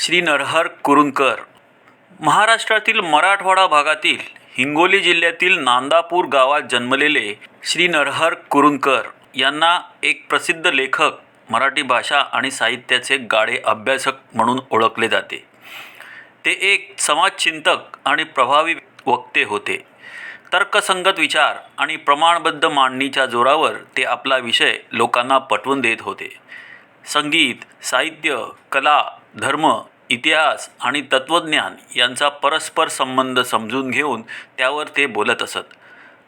श्री नरहर कुरुंकर महाराष्ट्रातील मराठवाडा भागातील हिंगोली जिल्ह्यातील नांदापूर गावात जन्मलेले श्री नरहर कुरुंकर यांना एक प्रसिद्ध लेखक मराठी भाषा आणि साहित्याचे गाढे अभ्यासक म्हणून ओळखले जाते. ते एक समाजचिंतक आणि प्रभावी वक्ते होते. तर्कसंगत विचार आणि प्रमाणबद्ध मांडणीच्या जोरावर ते आपला विषय लोकांना पटवून देत होते. संगीत साहित्य कला धर्म इतिहास आणि तत्त्वज्ञान यांचा परस्पर संबंध समजून घेऊन त्यावर ते बोलत असत.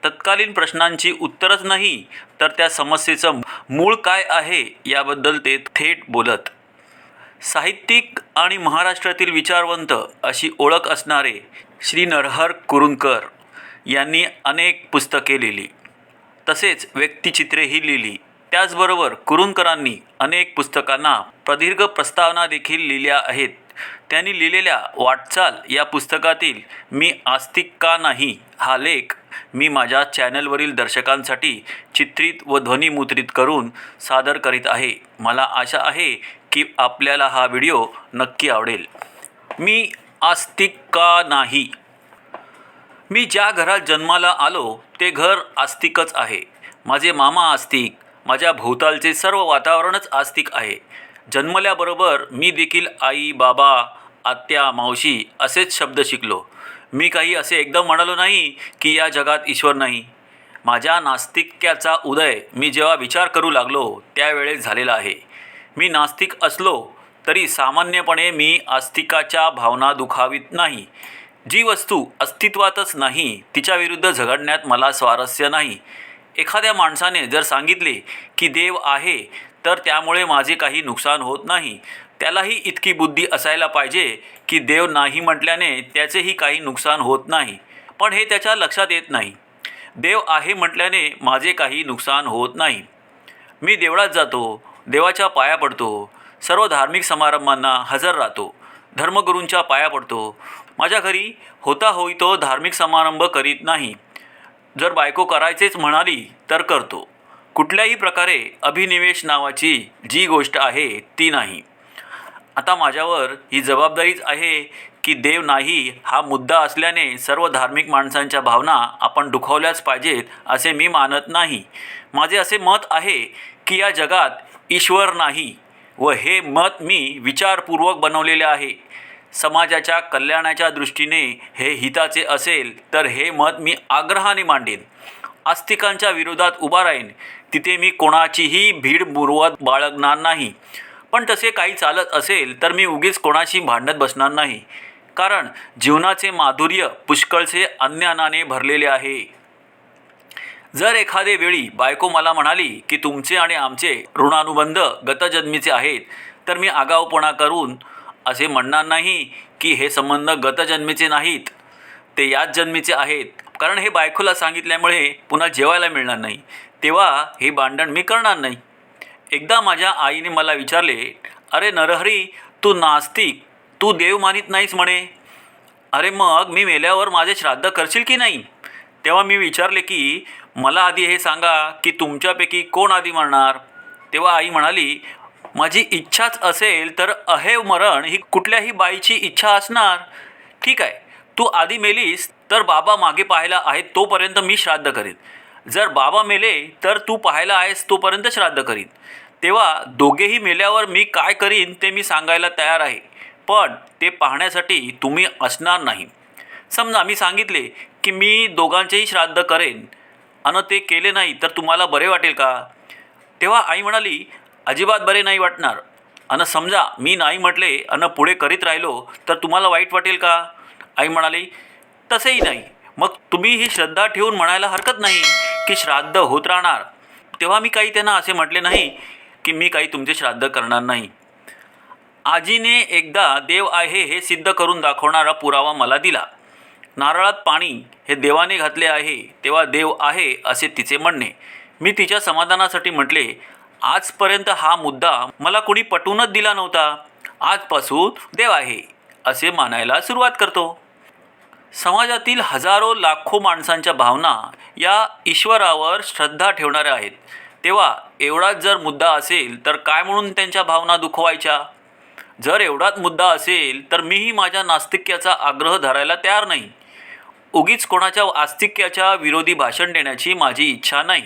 तत्कालीन प्रश्नांची उत्तरच नाही तर त्या समस्येचं मूळ काय आहे याबद्दल ते थेट बोलत. साहित्यिक आणि महाराष्ट्रातील विचारवंत अशी ओळख असणारे श्री नरहर कुरुंकर यांनी अनेक पुस्तके लिहिली. तसेच व्यक्तिचित्रेही लिहिली. त्याचबरोबर कुरुंकरांनी अनेक पुस्तकांना प्रदीर्घ प्रस्तावना देखील लिहिल्या आहेत. त्यांनी लिहिलेल्या वाटचाल या पुस्तकातील मी आस्तिक का नाही हा लेख मी माझ्या चॅनलवरील दर्शकांसाठी चित्रित व ध्वनिमुद्रित करून सादर करीत आहे. मला आशा आहे की आपल्याला हा व्हिडिओ नक्की आवडेल. मी आस्तिक का नाही? मी ज्या घरात जन्माला आलो ते घर आस्तिकच आहे. माझे मामा आस्तिक माझ्या भोवतालचे सर्व वातावरणच आस्तिक आहे. जन्मल्याबरोबर मी देखील आई बाबा आत्या मावशी असेच शब्द शिकलो. मी काही असे एकदम म्हणालो नाही की या जगात ईश्वर नाही. माझ्या नास्तिक्याचा उदय मी जेव्हा विचार करू लागलो त्यावेळेस झालेला आहे. मी नास्तिक असलो तरी सामान्यपणे मी आस्तिकाच्या भावना दुखावीत नाही. जी वस्तू अस्तित्वातच नाही तिच्याविरुद्ध झगडण्यात मला स्वारस्य नाही. एखाद्या माणसाने जर सांगितले की देव आहे तर त्यामुळे माझे काही नुकसान होत नाही. त्यालाही इतकी बुद्धी असायला पाहिजे की देव नाही म्हटल्याने त्याचेही काही नुकसान होत नाही. पण हे त्याच्या लक्षात येत नाही. देव आहे म्हटल्याने माझे काही नुकसान होत नाही. मी देवळात जातो देवाच्या पाया पडतो सर्व धार्मिक समारंभांना हजर राहतो धर्मगुरूंच्या पाया पडतो. माझ्या घरी होता होई तो धार्मिक समारंभ करीत नाही. जर बायको करायचेच म्हणाली तर करतो. कुठल्याही प्रकारे अभिनिवेश नावाची जी गोष्ट आहे ती नाही. आता माझ्यावर ही जबाबदारीच आहे की देव नाही हा मुद्दा असल्याने सर्व धार्मिक माणसांच्या भावना आपण दुखावल्याच पाहिजेत असे मी मानत नाही. माझे असे मत आहे की या जगात ईश्वर नाही व हे मत मी विचारपूर्वक बनवलेले आहे. समाजाच्या कल्याणाच्या दृष्टीने हे हिताचे असेल तर हे मत मी आग्रहाने मांडेन. आस्तिकांच्या विरोधात उभा राहीन तिथे मी कोणाचीही भीड मुरवत बाळगणार नाही. पण तसे काही चालत असेल तर मी उगीच कोणाशी भांडत बसणार नाही. कारण जीवनाचे माधुर्य पुष्कळसे अन्यानाने भरलेले आहे. जर एखादे वेळी बायको मला म्हणाली की तुमचे आणि आमचे ऋणानुबंध गतजन्मीचे आहेत तर मी आगाऊपणा करून असे म्हणणार नाही की हे संबंध गतजन्मीचे नाहीत ते याच जन्मीचे आहेत. कारण हे बायकोला सांगितल्यामुळे पुन्हा जेवायला मिळणार नाही. तेव्हा हे भांडण मी करणार नाही. एकदा माझ्या आईने मला विचारले अरे नरहरी तू नास्तिक तू देव मानित नाहीस म्हणे. अरे मग मी मेल्यावर माझे श्राद्ध करशील की नाही? तेव्हा मी विचारले की मला आधी हे सांगा की तुमच्यापैकी कोण आधी मरणार? तेव्हा आई म्हणाली माझी इच्छाच असेल तर अहेव मरण ही कुठल्याही बाईची इच्छा असणार. ठीक आहे तू आधी मेलीस तर बाबा मागे पाहायला आहेत तोपर्यंत मी श्राद्ध करीन. जर बाबा मेले तर तू पाहायला आहेस तोपर्यंत श्राद्ध करीन. तेव्हा दोघेही मेल्यावर मी काय करीन ते मी सांगायला तयार आहे. पण ते पाहण्यासाठी तुम्ही असणार नाही. समजा मी सांगितले की मी दोघांचेही श्राद्ध करेन. अन ते केले नाही तर तुम्हाला बरे वाटेल का? तेव्हा आई म्हणाली अजिबात बरे नाही वाटणार. अन समजा मी नाही म्हटले अन पुढे करीत राहिलो तर तुम्हाला वाईट वाटेल का? आई म्हणाली तसेही नाही. मग तुम्ही ही श्रद्धा ठेवून म्हणायला हरकत नाही की श्राद्ध होत राहणार. तेव्हा मी काही त्यांना असे म्हटले नाही की मी काही तुमचे श्राद्ध करणार नाही. आजीने एकदा देव आहे हे सिद्ध करून दाखवणारा पुरावा मला दिला. नारळात पाणी हे देवाने घातले आहे तेव्हा देव आहे असे तिचे म्हणणे. मी तिच्या समाधानासाठी म्हटले आजपर्यंत हा मुद्दा मला कोणी पटूनच दिला नव्हता. आजपासून देव आहे असे मानायला सुरुवात करतो. समाजातील हजारो लाखो माणसांच्या भावना या ईश्वरावर श्रद्धा ठेवणाऱ्या आहेत. तेव्हा एवढाच जर मुद्दा असेल तर काय म्हणून त्यांच्या भावना दुखवायच्या? जर एवढाच मुद्दा असेल तर मीही माझ्या नास्तिक्याचा आग्रह धरायला तयार नाही. उगीच कोणाच्या आस्तिक्याच्या विरोधी भाषण देण्याची माझी इच्छा नाही.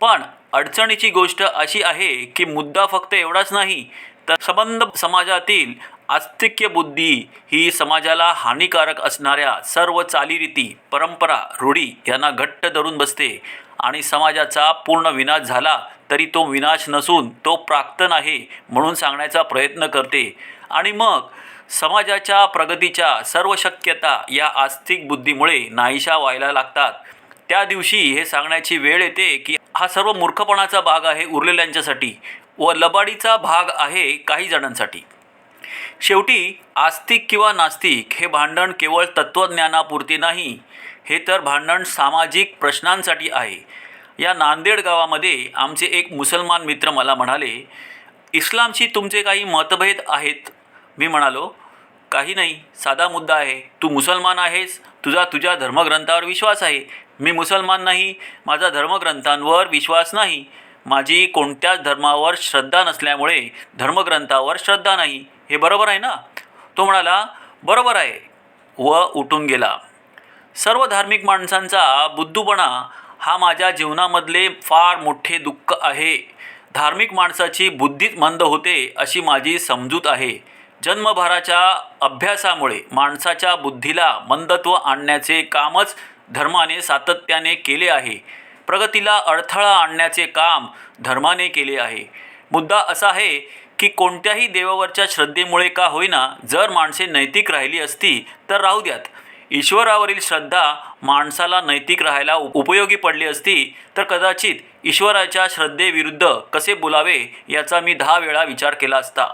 पण अडचणीची गोष्ट अशी आहे की मुद्दा फक्त एवढाच नाही तर संबंध समाजातील आस्तिक्य बुद्धी ही समाजाला हानिकारक असणाऱ्या सर्व चालीरीती परंपरा रूढी यांना घट्ट धरून बसते. आणि समाजाचा पूर्ण विनाश झाला तरी तो विनाश नसून तो प्राक्तन आहे म्हणून सांगण्याचा प्रयत्न करते. आणि मग समाजाच्या प्रगतीच्या सर्व शक्यता या आस्तिक बुद्धीमुळे नाहीशा व्हायला लागतात. त्या दिवशी हे सांगण्याची वेळ येते की हा सर्व मूर्खपणाचा भाग आहे उरलेल्यांच्यासाठी व लबाडीचा भाग आहे काही जणांसाठी. शेवटी आस्तिक किंवा नास्तिक हे भांडण केवळ तत्त्वज्ञानापुरती नाही हे तर भांडण सामाजिक प्रश्नांसाठी आहे. या नांदेड गावामध्ये आमचे एक मुसलमान मित्र मला म्हणाले इस्लामशी तुमचे काही मतभेद आहेत? मी म्हणालो काही नाही साधा मुद्दा आहे. तू मुसलमान आहेस तुझा तुझ्या धर्मग्रंथावर विश्वास आहे. मी मुसलमान नाही माझा धर्मग्रंथांवर विश्वास नाही. माझी कोणत्याच धर्मावर श्रद्धा नसल्यामुळे धर्मग्रंथावर श्रद्धा नाही. हे बरोबर आहे ना? तो म्हणाला बरोबर आहे. व उठून गेला. सर्व धार्मिक माणसांचा बुद्धूपणा हा माझ्या जीवनामधले फार मोठे दुःख आहे. धार्मिक माणसाची बुद्धीच मंद होते अशी माझी समजूत आहे. जन्मभराच्या अभ्यासामुळे माणसाच्या बुद्धीला मंदत्व आणण्याचे कामच धर्माने सातत्याने केले आहे. प्रगतीला अडथळा आणण्याचे काम धर्माने केले आहे. मुद्दा असा आहे की कोणत्याही देवावरच्या श्रद्धेमुळे का होईना जर माणसे नैतिक राहिली असती तर राहू द्यात. ईश्वरावरील श्रद्धा माणसाला नैतिक राहायला उपयोगी पडली असती तर कदाचित ईश्वराच्या श्रद्धेविरुद्ध कसे बोलावे याचा मी दहा वेळा विचार केला असता.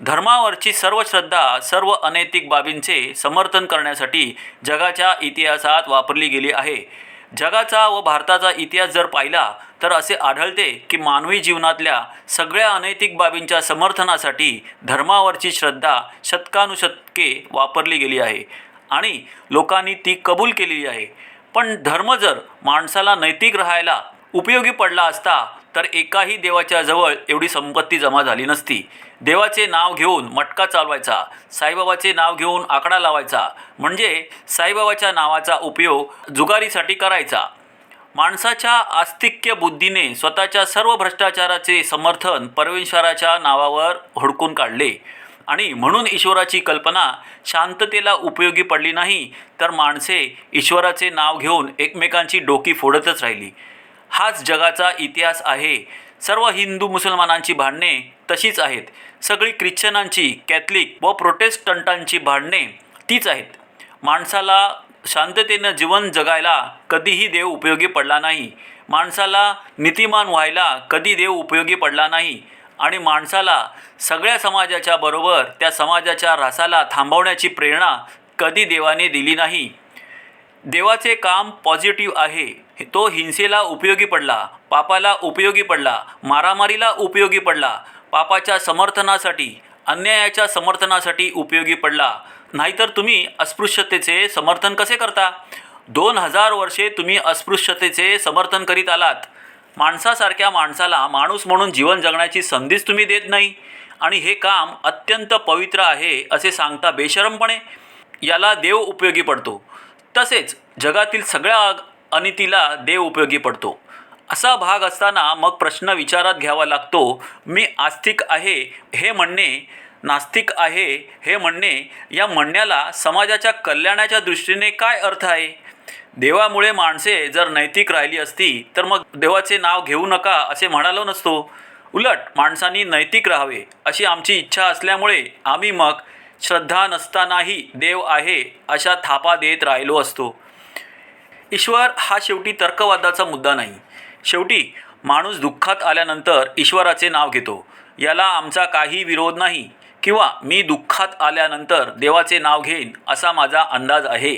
धर्मावरची सर्व श्रद्धा सर्व अनैतिक बाबींचे समर्थन करण्यासाठी जगाच्या इतिहासात वापरली गेली आहे. जगाचा व भारताचा इतिहास जर पाहिला तर असे आढळते की मानवी जीवनातल्या सगळ्या अनैतिक बाबींच्या समर्थनासाठी धर्मावरची श्रद्धा शतकानुशतके वापरली गेली आहे आणि लोकांनी ती कबूल केलेली आहे. पण धर्म जर माणसाला नैतिक राहायला उपयोगी पडला असता तर एकाही देवाच्या जवळ एवढी संपत्ती जमा झाली नसती. देवाचे नाव घेऊन मटका चालवायचा साईबाबाचे नाव घेऊन आकडा लावायचा म्हणजे साईबाबाच्या नावाचा उपयोग जुगारीसाठी करायचा. माणसाच्या आस्तिक्य बुद्धीने स्वतःच्या सर्व भ्रष्टाचाराचे समर्थन परमेश्वराच्या नावावर हुडकून काढले. आणि म्हणून ईश्वराची कल्पना शांततेला उपयोगी पडली नाही तर माणसे ईश्वराचे नाव घेऊन एकमेकांची डोकी फोडतच राहिली. हाच जगाचा इतिहास आहे. सर्व हिंदू मुसलमानांची भांडणे तशीच आहेत. सगळी ख्रिश्चनांची कॅथलिक व प्रोटेस्टंटांची भांडणे तीच आहेत. माणसाला शांततेनं जीवन जगायला कधीही देव उपयोगी पडला नाही. माणसाला नीतिमान व्हायला कधी देव उपयोगी पडला नाही. आणि माणसाला सगळ्या समाजाच्या बरोबर त्या समाजाच्या रासाला थांबवण्याची प्रेरणा कधी देवाने दिली नाही. देवाचे काम पॉझिटिव्ह आहे. तो हिंसेला उपयोगी पडला पापाला उपयोगी पडला मारामारीला उपयोगी पडला पापाच्या समर्थनासाठी अन्यायाच्या समर्थनासाठी उपयोगी पडला. नाहीतर तुम्ही अस्पृश्यतेचे समर्थन कसे करता? दोन हजार वर्षे तुम्ही अस्पृश्यतेचे समर्थन करीत आलात. माणसासारख्या माणसाला माणूस म्हणून जीवन जगण्याची संधीच तुम्ही देत नाही. आणि हे काम अत्यंत पवित्र आहे असे सांगता बेशरमपणे. याला देव उपयोगी पडतो. तसेच जगातील सगळ्या आणि अनितीला देव उपयोगी पडतो. असा भाग असताना मग प्रश्न विचारात घ्यावा लागतो मी आस्तिक आहे हे म्हणणे नास्तिक आहे हे म्हणणे या म्हणण्याला समाजाच्या कल्याणाच्या दृष्टीने काय अर्थ आहे? देवामुळे माणसे जर नैतिक राहिली असती तर मग देवाचे नाव घेऊ नका असे म्हणालो नसतो. उलट माणसांनी नैतिक राहावे अशी आमची इच्छा असल्यामुळे आम्ही मग श्रद्धा नसतानाही देव आहे अशा थापा देत राहिलो असतो. ईश्वर हा शेवटी तर्कवादाचा मुद्दा नाही. शेवटी माणूस दुःखात आल्यानंतर ईश्वराचे नाव घेतो. याला आमचा काही विरोध नाही किंवा मी दुःखात आल्यानंतर देवाचे नाव घेईन असा माझा अंदाज आहे.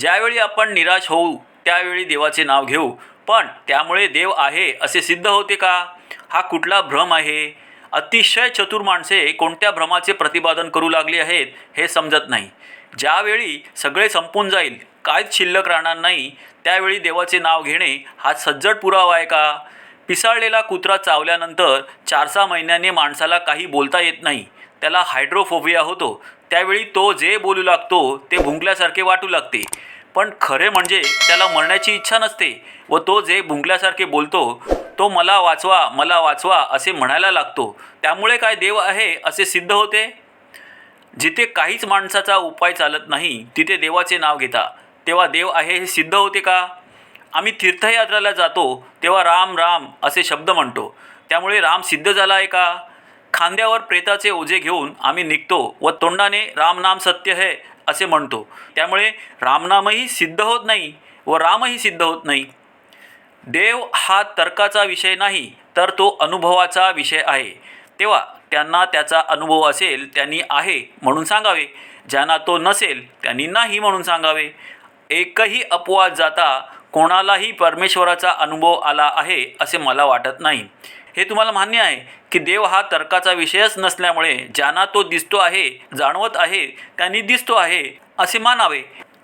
ज्यावेळी आपण निराश होऊ त्यावेळी देवाचे नाव घेऊ. पण त्यामुळे देव आहे असे सिद्ध होते का? हा कुठला भ्रम आहे? अतिशय चतुर माणसे कोणत्या भ्रमाचे प्रतिपादन करू लागली आहेत हे समजत नाही. ज्यावेळी सगळे संपून जाईल काहीच शिल्लक राहणार नाही त्यावेळी देवाचे नाव घेणे हा सज्जड पुरावा आहे का? पिसाळलेला कुत्रा चावल्यानंतर चार सहा महिन्याने माणसाला काही बोलता येत नाही. त्याला हायड्रोफोबिया होतो. त्यावेळी तो जे बोलू लागतो ते भुंकल्यासारखे वाटू लागते. पण खरे म्हणजे त्याला मरण्याची इच्छा नसते व तो जे भुंकल्यासारखे बोलतो तो मला वाचवा मला वाचवा असे म्हणायला लागतो. त्यामुळे काय देव आहे असे सिद्ध होते? जिथे काहीच माणसाचा उपाय चालत नाही तिथे देवाचे नाव घेता. तेव्हा देव आहे हे सिद्ध होते का? आम्ही तीर्थयात्रेला जातो तेव्हा राम राम असे शब्द म्हणतो. त्यामुळे राम सिद्ध झाला आहे का? खांद्यावर प्रेताचे ओझे घेऊन आम्ही निघतो व तोंडाने रामनाम सत्य है असे म्हणतो. त्यामुळे रामनामही सिद्ध होत नाही व रामही सिद्ध होत नाही. देव हा तर्काचा विषय नाही तर तो अनुभवाचा विषय आहे. तेव्हा त्यांना त्याचा अनुभव असेल त्यांनी आहे म्हणून सांगावे. ज्यांना तो नसेल त्यांनी नाही म्हणून सांगावे. एकही अपवाद जाता कोणालाही परमेश्वराचा अनुभव आला आहे असे मला वाटत नाही. हे तुम्हाला मान्य आहे की देव हा तर्काचा विषयच नसल्यामुळे ज्यांना तो दिसतो आहे जाणवत आहे त्यांनी दिसतो आहे असे मानावे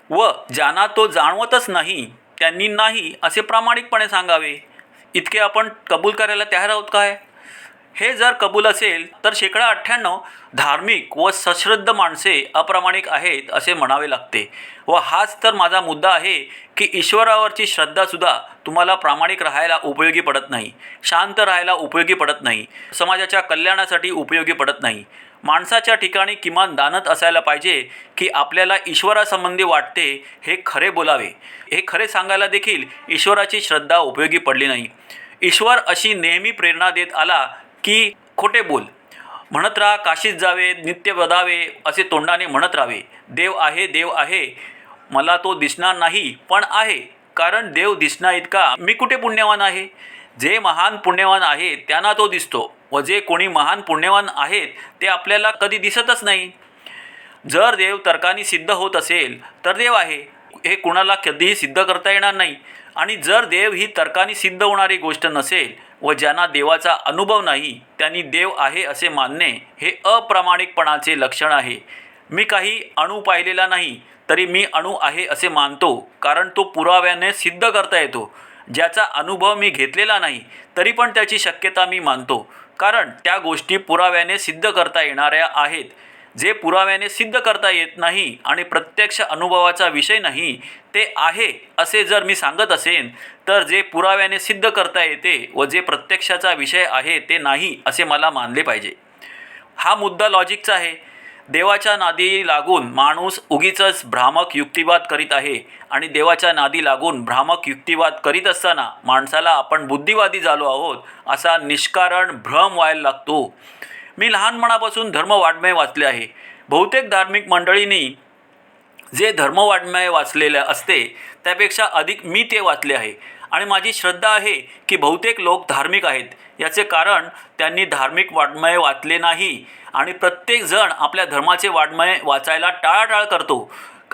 व ज्यांना तो जाणवतच नाही त्यांनी नाही असे प्रामाणिकपणे सांगावे. इतके आपण कबूल करायला तयार आहोत काय? हे जर कबूल असेल तर शेकडा अठ्ठ्याण्णव धार्मिक व सश्रद्ध माणसे अप्रामाणिक आहेत असे म्हणावे लागते. व हाच तर माझा मुद्दा आहे की ईश्वरावरची श्रद्धासुद्धा तुम्हाला प्रामाणिक राहायला उपयोगी पडत नाही. शांत राहायला उपयोगी पडत नाही. समाजाच्या कल्याणासाठी उपयोगी पडत नाही. माणसाच्या ठिकाणी किमान दानत असायला पाहिजे की आपल्याला ईश्वरासंबंधी वाटते हे खरे बोलावे. हे खरे सांगायला देखील ईश्वराची श्रद्धा उपयोगी पडली नाही. ईश्वर अशी नेहमी प्रेरणा देत आला की खोटे बोल. म्हणत राहा काशीत जावे नित्य वदावे असे तोंडाने म्हणत राहावे. देव आहे देव आहे. मला तो दिसणार नाही पण आहे. कारण देव दिसणार इतका मी कुठे पुण्यवान आहे? जे महान पुण्यवान आहे त्यांना तो दिसतो. व जे कोणी महान पुण्यवान आहेत ते आपल्याला कधी दिसतच नाही. जर देव तर्काने सिद्ध होत असेल तर देव आहे. हे कुणाला कधीही सिद्ध करता येणार नाही. आणि जर देव ही तर्काने सिद्ध होणारी गोष्ट नसेल व ज्यांना देवाचा अनुभव नाही त्यांनी देव आहे असे मानणे हे अप्रामाणिकपणाचे लक्षण आहे. मी काही अणू पाहिलेला नाही तरी मी अणू आहे असे मानतो कारण तो पुराव्याने सिद्ध करता येतो. ज्याचा अनुभव मी घेतलेला नाही तरी पण त्याची शक्यता मी मानतो. कारण त्या गोष्टी पुराव्याने सिद्ध करता येणाऱ्या आहेत. जे पुराव्याने सिद्ध करता येत नाही आणि प्रत्यक्ष अनुभवाचा विषय नाही ते आहे असे जर मी सांगत असेन तर जे पुराव्याने सिद्ध करता येते व जे प्रत्यक्षाचा विषय आहे ते नाही असे मला मानले पाहिजे. हा मुद्दा लॉजिकचा आहे. देवाच्या नादी लागून माणूस उगीचच भ्रामक युक्तिवाद करीत आहे आणि देवाच्या नादी लागून भ्रामक युक्तिवाद करीत असताना माणसाला आपण बुद्धिवादी झालो आहोत असा निष्कारण भ्रम व्हायला लागतो. मी लहानपणापासून धर्मवाड्मय वाचले आहे. बहुतेक धार्मिक मंडळींनी जे धर्मवाड्मय वाचलेलं असते त्यापेक्षा अधिक मी ते वाचले आहे. आणि माझी श्रद्धा आहे की बहुतेक लोक धार्मिक आहेत. याचे कारण त्यांनी धार्मिक वाड्मय वाचले नाही. आणि प्रत्येकजण आपल्या धर्माचे वाड्मय वाचायला टाळाटाळ करतो.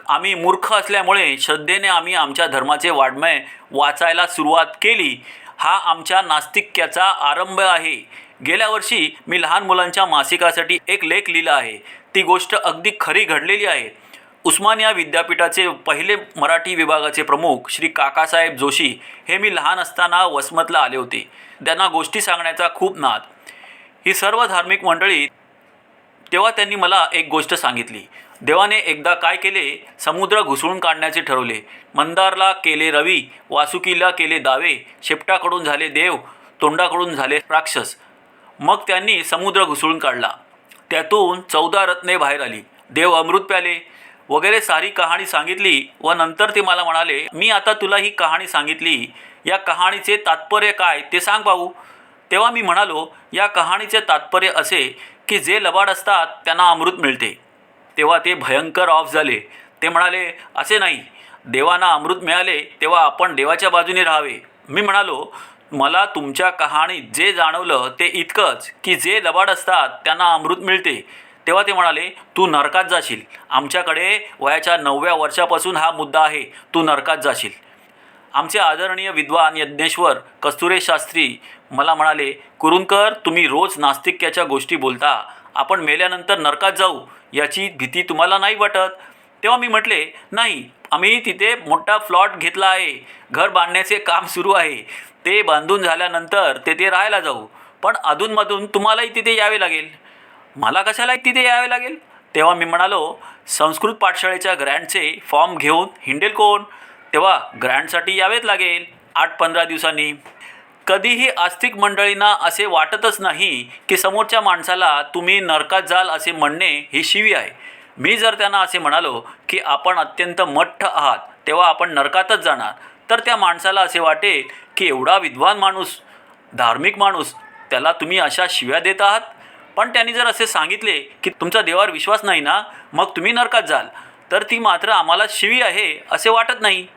आम्ही मूर्ख असल्यामुळे श्रद्धेने आम्ही आमच्या धर्माचे वाड्मय वाचायला सुरुवात केली. हा आमच्या नास्तिक्याचा आरंभ आहे. गेल्या वर्षी मी लहान मुलांच्या मासिकासाठी एक लेख लिहिला आहे. ती गोष्ट अगदी खरी घडलेली आहे. उस्मानिया विद्यापीठाचे पहिले मराठी विभागाचे प्रमुख श्री काकासाहेब जोशी हे मी लहान असताना वसमतला आले होते. त्यांना गोष्टी सांगण्याचा खूप नाद. ही सर्व धार्मिक मंडळी तेव्हा त्यांनी मला एक गोष्ट सांगितली. देवाने एकदा काय केले? समुद्र घुसळून काढण्याचे ठरवले. मंदारला केले रवी वासुकीला केले दावे शेपटाकडून झाले देव तोंडाकडून झाले राक्षस. मग त्यांनी समुद्र घुसळून काढला. त्यातून चौदा रत्ने बाहेर आली. देव अमृत प्याले. वगैरे सारी कहाणी सांगितली व नंतर ते मला म्हणाले मी आता तुला ही कहाणी सांगितली. या कहाणीचे तात्पर्य काय ते सांग भाऊ. तेव्हा मी म्हणालो या कहाणीचे तात्पर्य असे की जे लबाड असतात त्यांना अमृत मिळते. तेव्हा ते भयंकर ऑफ झाले. ते म्हणाले असे नाही. देवांना अमृत मिळाले तेव्हा आपण देवाच्या बाजूने राहावे. मी म्हणालो मला तुमच्या कहाणीत जे जाणवलं ते इतकंच की जे लबाड असतात त्यांना अमृत मिळते. तेव्हा ते म्हणाले तू नरकात जाशील. आमच्याकडे वयाच्या नवव्या वर्षापासून हा मुद्दा आहे. तू नरकात जाशील. आमचे आदरणीय विद्वान यज्ञेश्वर कस्तुरे शास्त्री मला म्हणाले कुरुंकर तुम्ही रोज नास्तिक्याच्या गोष्टी बोलता. आपण मेल्यानंतर नरकात जाऊ. याची भीती तुम्हाला नाही वाटत? तेव्हा मी म्हटले नाही. आम्ही तिथे मोठा फ्लॉट घेतला आहे. घर बांधण्याचे काम सुरू आहे. ते बांधून झाल्यानंतर तेथे राहायला जाऊ. पण अधूनमधून तुम्हालाही तिथे यावे लागेल. मला कशाला तिथे यावे लागेल? तेव्हा मी म्हणालो संस्कृत पाठशाळेच्या ग्रँडचे फॉर्म घेऊन हिंडेल कोण? तेव्हा ग्रँडसाठी यावेच लागेल आठ पंधरा दिवसांनी. कधीही आस्तिक मंडळींना असे वाटतच नाही की समोरच्या माणसाला तुम्ही नरकात जाल असे म्हणणे ही शिवी आहे. मी जर त्यांना असे म्हणालो की आपण अत्यंत मठ्ठ आहात तेव्हा आपण नरकातच जाणार. तर त्या माणसाला असे वाटेल की एवढा विद्वान माणूस धार्मिक माणूस त्याला तुम्ही अशा शिव्या देत आहात? पण त्यांनी जर असे सांगितले की तुमचा देवावर विश्वास नाही ना मग तुम्ही नरकात जाल. तर ती मात्र आम्हाला शिवी आहे असे वाटत नाही.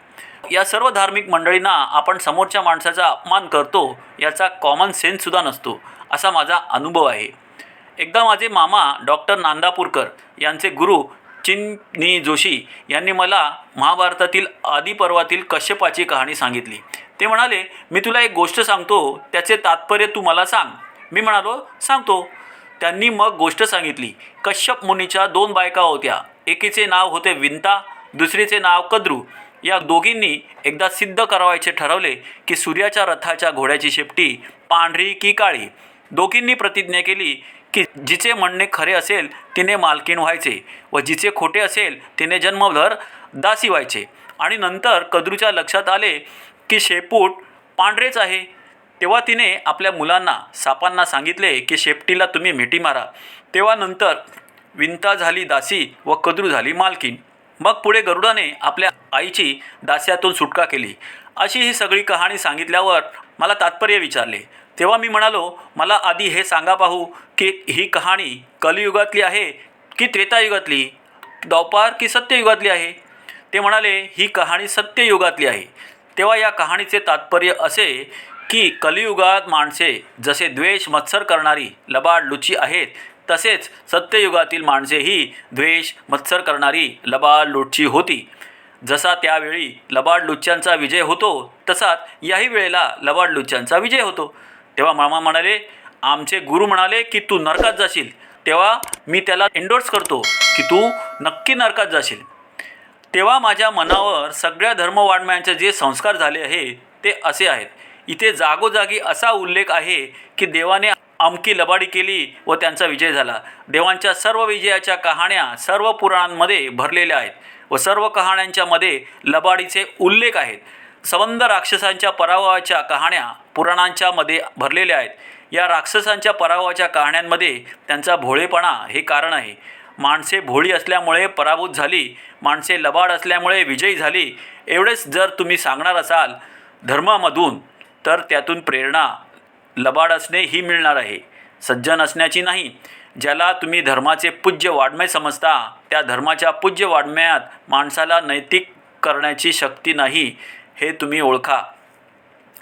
या सर्व धार्मिक मंडळींना आपण समोरच्या माणसाचा अपमान करतो याचा कॉमन सेन्ससुद्धा नसतो असा माझा अनुभव आहे. एकदा माझे मामा डॉक्टर नांदापूरकर यांचे गुरु चिन्नी जोशी यांनी मला महाभारतातील आदिपर्वातील कश्यपाची कहाणी सांगितली. ते म्हणाले मी तुला एक गोष्ट सांगतो त्याचे तात्पर्य तू मला सांग. मी म्हणालो सांगतो. त्यांनी मग गोष्ट सांगितली. कश्यप मुनीच्या दोन बायका होत्या. एकीचे नाव होते विंता दुसरीचे नाव कद्रू. या दोघींनी एकदा सिद्ध करावायचे ठरवले की सूर्याच्या रथाच्या घोड्याची शेपटी पांढरी की काळी. दोघींनी प्रतिज्ञा केली की जिचे म्हणणे खरे असेल तिने मालकीण व्हायचे व जिचे खोटे असेल तिने जन्मभर दासी व्हायचे. आणि नंतर कद्रूच्या लक्षात आले की शेपूट पांढरेच आहे. तेव्हा तिने आपल्या मुलांना सापांना सांगितले की शेपटीला तुम्ही मिठी मारा. तेव्हा नंतर विंता झाली दासी व कद्रू झाली मालकीण. मग पुढे गरुडाने आपल्या आईची दास्यातून सुटका केली. अशी ही सगळी कहाणी सांगितल्यावर मला तात्पर्य विचारले. तेव्हा मी म्हणालो मला आधी हे सांगा पाहू की ही कहाणी कलियुगातली आहे की त्रेतायुगातली? द्वापार की सत्ययुगातली आहे? ते म्हणाले ही कहाणी सत्ययुगातली आहे. तेव्हा या कहाणीचे तात्पर्य असे की कलियुगात माणसे जसे द्वेष मत्सर करणारी लबाड लुची आहेत तसेच सत्ययुगातील माणसेही द्वेष मत्सर करणारी लबाड लुची होती. जसा त्यावेळी लबाड लुच्च्यांचा विजय होतो तसाच याही वेळेला लबाड लुच्च्यांचा विजय होतो. तेव्हा मामा म्हणाले आमचे गुरु म्हणाले की तू नरकात जाशील. तेव्हा मी त्याला एंडोर्स करतो की तू नक्की नरकात जाशील. तेव्हा माझ्या मनावर सगळ्या धर्मवाड्म्यांचे जे संस्कार झाले आहे ते असे आहेत. इथे जागोजागी असा उल्लेख आहे की देवाने अमकी लबाडी केली व त्यांचा विजय झाला. देवांच्या सर्व विजयाच्या कहाण्या सर्व पुराणांमध्ये भरलेल्या आहेत व सर्व कहाण्यांच्या मध्ये लबाडीचे उल्लेख आहेत. सबंध राक्षसांच्या पराभवाच्या कहाण्या पुराणांच्या मध्ये भरलेल्या आहेत. या राक्षसांच्या पराभवाच्या कहाण्यांमध्ये त्यांचा भोळेपणा हे कारण आहे. माणसे भोळी असल्यामुळे पराभूत झाली माणसे लबाड असल्यामुळे विजयी झाली एवढेच जर तुम्ही सांगणार असाल धर्मामधून तर त्यातून प्रेरणा लबाड असणे ही मिळणार आहे. सज्जन असण्याची नाही. ज्याला तुम्ही धर्माचे पूज्य वाड्मय समजता त्या धर्माच्या पूज्य वाड्मयात माणसाला नैतिक करण्याची शक्ती नाही. हे तुम्ही ओळखा.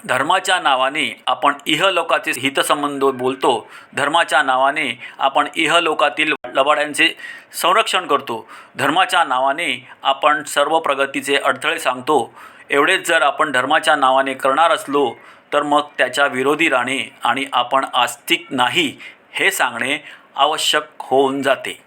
धर्माच्या नावाने आपण इहलोकाचे हितसंबंध बोलतो. धर्माच्या नावाने आपण इहलोकातील लबाड्यांचे संरक्षण करतो. धर्माच्या नावाने आपण सर्व प्रगतीचे अडथळे सांगतो. एवढेच जर आपण धर्माच्या नावाने करणार असलो तर मग त्याच्या विरोधी राहणे आणि आपण आस्तिक नाही हे सांगणे आवश्यक होऊन जाते.